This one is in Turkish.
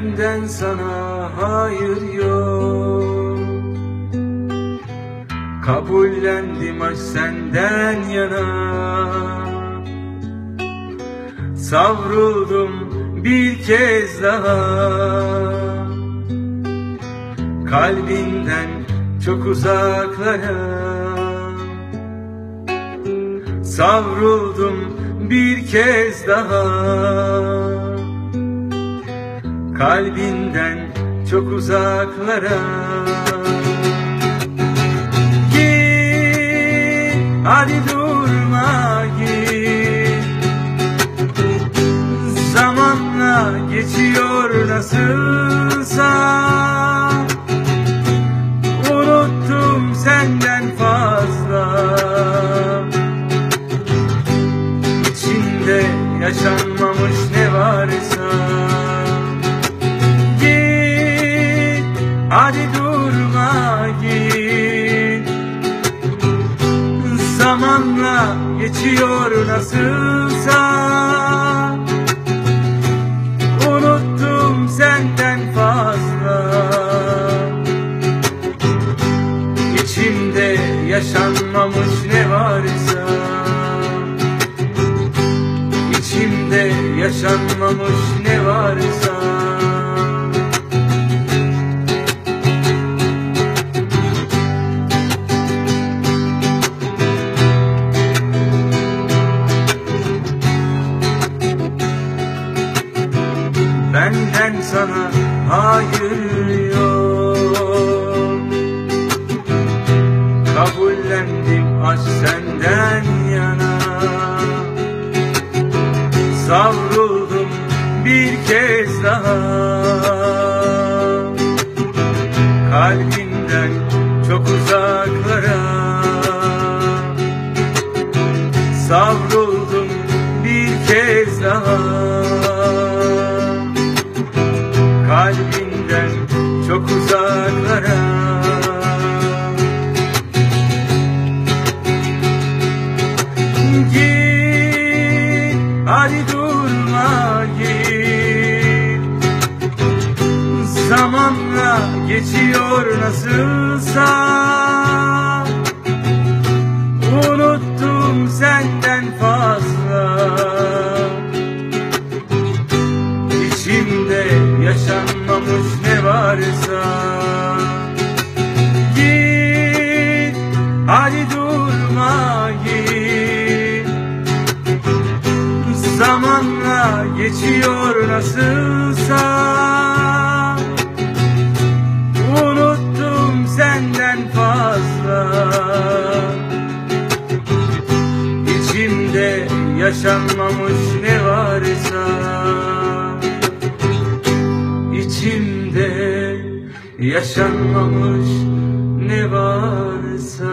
Benden sana hayır yok. Kabullendim aşk senden yana. Savruldum bir kez daha. Kalbinden çok uzaklara Savruldum bir kez daha Kalbinden çok uzaklara. Git hadi durma git. Zamanla geçiyor nasılsa. Unuttum senden fazla. İçinde yaşanmamış ne varsa hadi durma git Zamanla geçiyor nasılsa. Unuttum senden fazla. İçimde yaşanmamış ne varsa. İçimde yaşanmamış ne varsa Benden sana hayır yok. Kabullendim aşk senden yana. Savruldum bir kez daha. Kalbinden çok uzaklara. Savruldum uzaklara Git hadi durma git. Zamanla geçiyor nasılsa varsa. Git hadi durma git. Zamanla geçiyor nasılsa. Unuttum senden fazla. İçimde yaşanmamış ne varsa İçimde yaşanmamış ne varsa